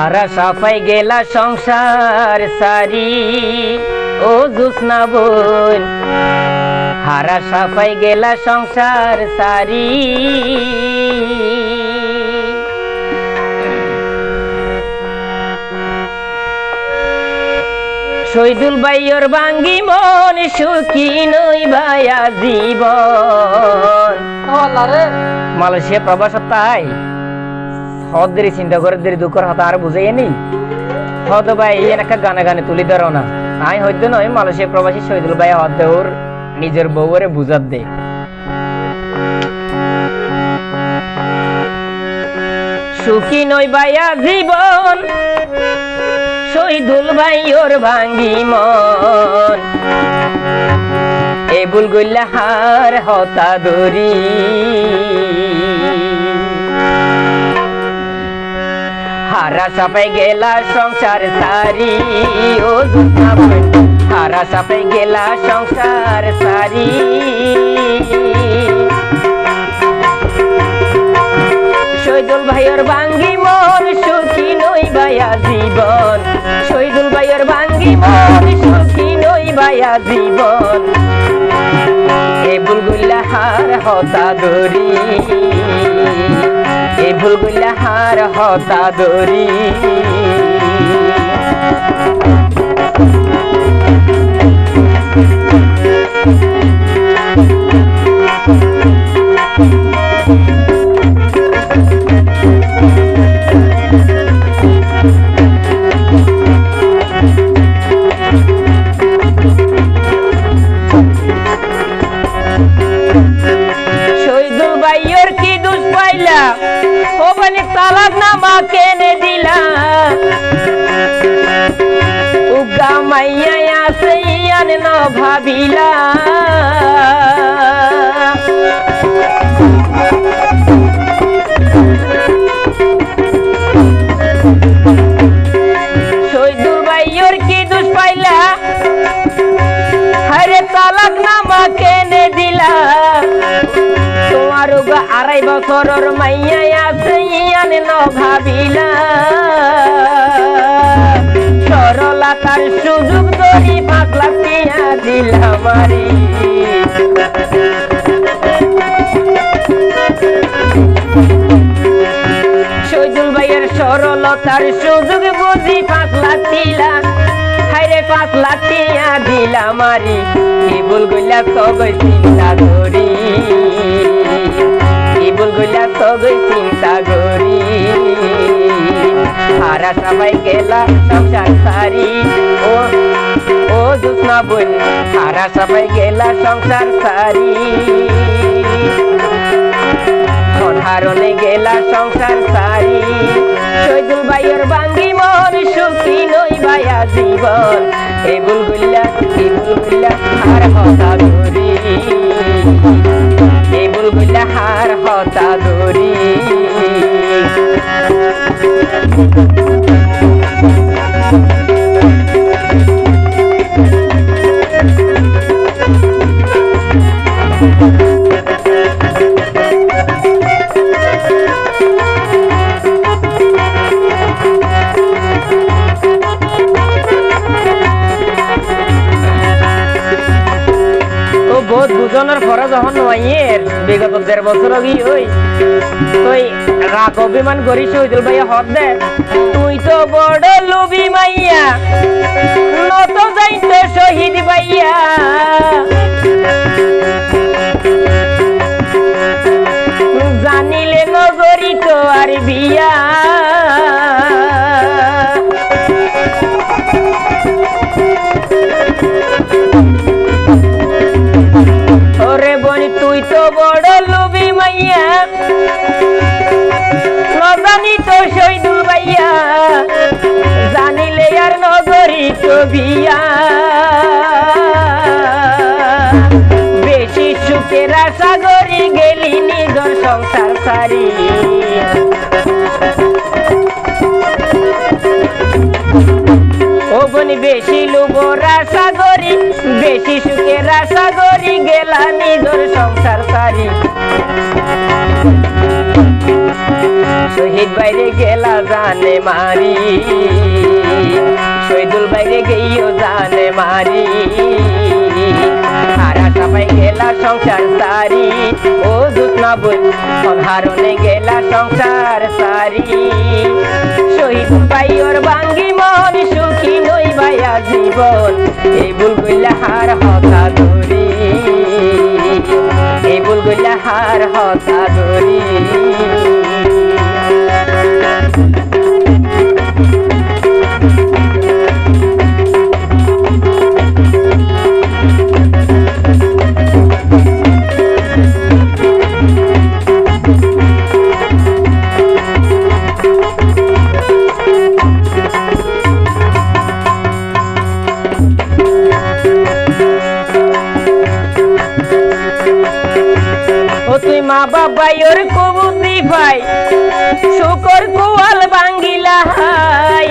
হারা সাফাই গেলা সংসার সারি। ও জুসনা বোন হারা সাফাই গেলা সংসার সারি। শহীদুল বাইয়র বাঙ্গি মন সুখী নই ভাইয়া জীবন মালয়েশিয়া প্রবাস তাই। হদের চিন্তা করে দেরি দুঃখর হাত আর বুঝাই নি হদ ভাই এই এনেকা গানে গানে তুলি ধরো না। আই হয়তো নয় মালয়েশিয়া প্রবাসী শহীদুল ভাই হদ ওর নিজের বউরে বুঝাত দে। সুখী নই ভাইয়া জীবন শহীদুল ভাই ওর ভাঙ্গি মন। এ বুল গল্লা হার হতা দরি হারা সাপে গেলা সংসার সারি। ও বোন হারা গেলা সংসার সারি। শহীদুল ভাইয়ের ভাঙ্গি মন সুখী নই ভাইয়া জীবন। শহীদুল ভাইয়ের ভাঙ্গি মন সুখী নই ভাইয়া জীবন। এ বুলগুল্লা হার হতা দরি এ ভুলগুলা হার হতা দরি। কেনে দিলা। উগা মাইয়া আছে ইয়ান ন ভাবিলা। আড়াই বছরের মাইয়া আছে ইয়ান ন ভাবিলা। সরলতার সুযোগ ধরি পাতলা পিয়া দিলা মারি সৈদুল ভাইয়ের সরলতার সুযোগ বুঝি পাঁচ লাখ দিলা হাইরে পাঁচ লাখ টিয়া দিলা মারি কি বল গইলা সগই চিন্তা করি। কি বল গইলা সগই চিন্তা করি। হারা সবাই গেলা সংসার সারি। ও ও জুসনা বোন হারা সবাই গেলা সংসার সারি। অধারণে গেলা সংসার সারি। শহীদুল ভাইয়ের বাঙ্গি মন, সুখী নই ভাইয়া জীবন। এ বুলগুল্লা বুঝনের পরে যখন নয়ের, বিগত দেড় বছর আগে হই তুই রাগ অভিমান করি শহীদুল ভাইয়া, হদ দে। তুই তো বড় লুবি মাইয়া, নত যাইতে শহীদ ভাইয়া। বেশি লোভর আশা করি বেশি সুখের আশা করি গেলা নিজর সংসার সারি শহীদ বাইরে গেলা জানে মারি, শহীদুল বাইরে গেইও জানে মারি। সংসার সারি, ও দুত না বই হারনে গেলা সংসার সারি। ভাই ওর বাঙ্গি মন, সুখী নই ভাইয়া জীবন। এই ভুল গইলা হার হতা ধরি, এই গইলা হার হতা ধরি। মা বাবাই, ওর কবুতি ভাই। শুকর কোয়াল বাঙ্গিলা হাই।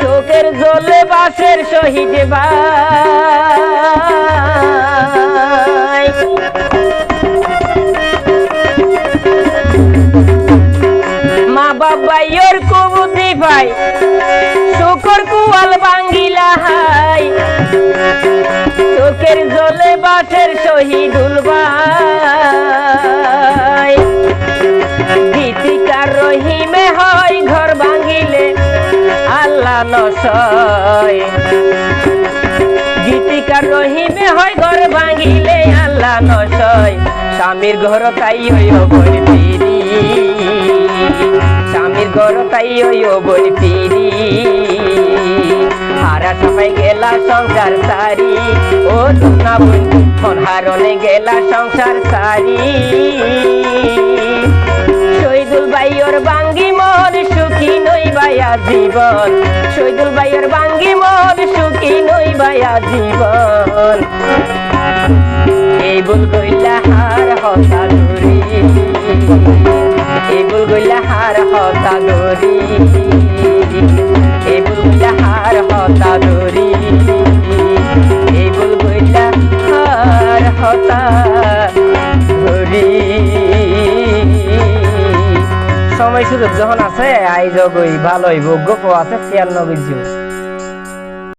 চোখের জলে বাসের শহীদ ভাই। মা বাবাই, ওর কবুতি ভাই, শুকর কোয়াল বাঙ্গিলা হাই। চোখের জলে বাসের শহীদুল ভাই। নসয় গীতিকার রহিমে হয় ঘর ভাঙিলে আল্লাহ নসয় স্বামীর ঘর তাই হইও বই পিরি স্বামীর ঘর তাই হইও বই পিরি হারা সবাই গেলা সংসার সারি। ও দুনা বোন ফোন হারনে গেলা সংসার সারি। শহীদুল বাঙ্গি মন সুখী নই বায়া জীবন। শহীদুল ভাইয়র বাঙ্গি মন, সুখী নই বায়া জীবন। এই বুল কইলা হার হতা দরি এই বুল কইলা হার হতা দরি এই বুল হার হতা ধরি। সুযোগ যখন আছে আইজ গই ভালো হইব গপ আছে ছিয়ানব্বই জন।